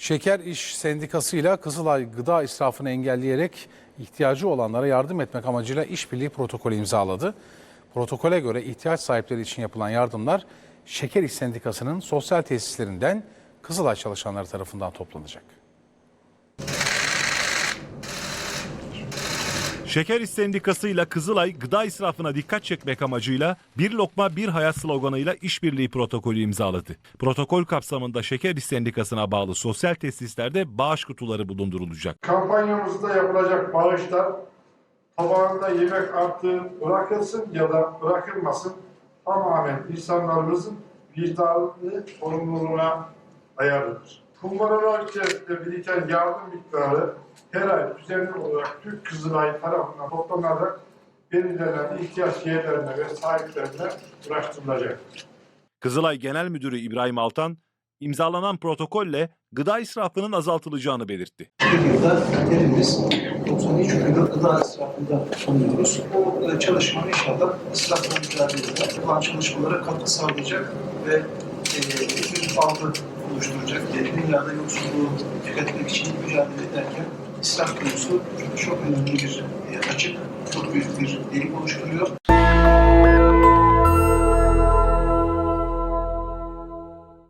Şeker İş Sendikası ile Kızılay gıda israfını engelleyerek ihtiyacı olanlara yardım etmek amacıyla işbirliği protokolü imzaladı. Protokole göre ihtiyaç sahipleri için yapılan yardımlar Şeker İş Sendikası'nın sosyal tesislerinden Kızılay çalışanları tarafından toplanacak. Şeker ile Kızılay gıda israfına dikkat çekmek amacıyla bir lokma bir hayat sloganıyla işbirliği protokolü imzaladı. Protokol kapsamında Şeker İş Sendikası'na bağlı sosyal tesislerde bağış kutuları bulundurulacak. Kampanyamızda yapılacak bağışlar tabağında yemek artığı bırakılsın ya da bırakılmasın tamamen insanlarımızın vicdanlı sorumluluğuna ayarlıdır. Kumbaralar içerisinde biriken yardım miktarı her ay düzenli olarak Türk Kızılay tarafından toplanarak belirlenen ihtiyaç yerlerine ve sahiplerine ulaştırılacak. Kızılay Genel Müdürü İbrahim Altan, imzalanan protokolle gıda israfının azaltılacağını belirtti. bir yılda hepimiz 93 milyon gıda israfında bulunuyoruz. Bu e, çalışma inşallah israfla mücadelede yapılan çalışmalara katkı sağlayacak ve e, bir algı oluşturacak. E, dünyada yoksulluğu tüketmek için mücadele ederken israf konusu çok önemli bir e, açık, çok büyük bir delik oluşturuyor.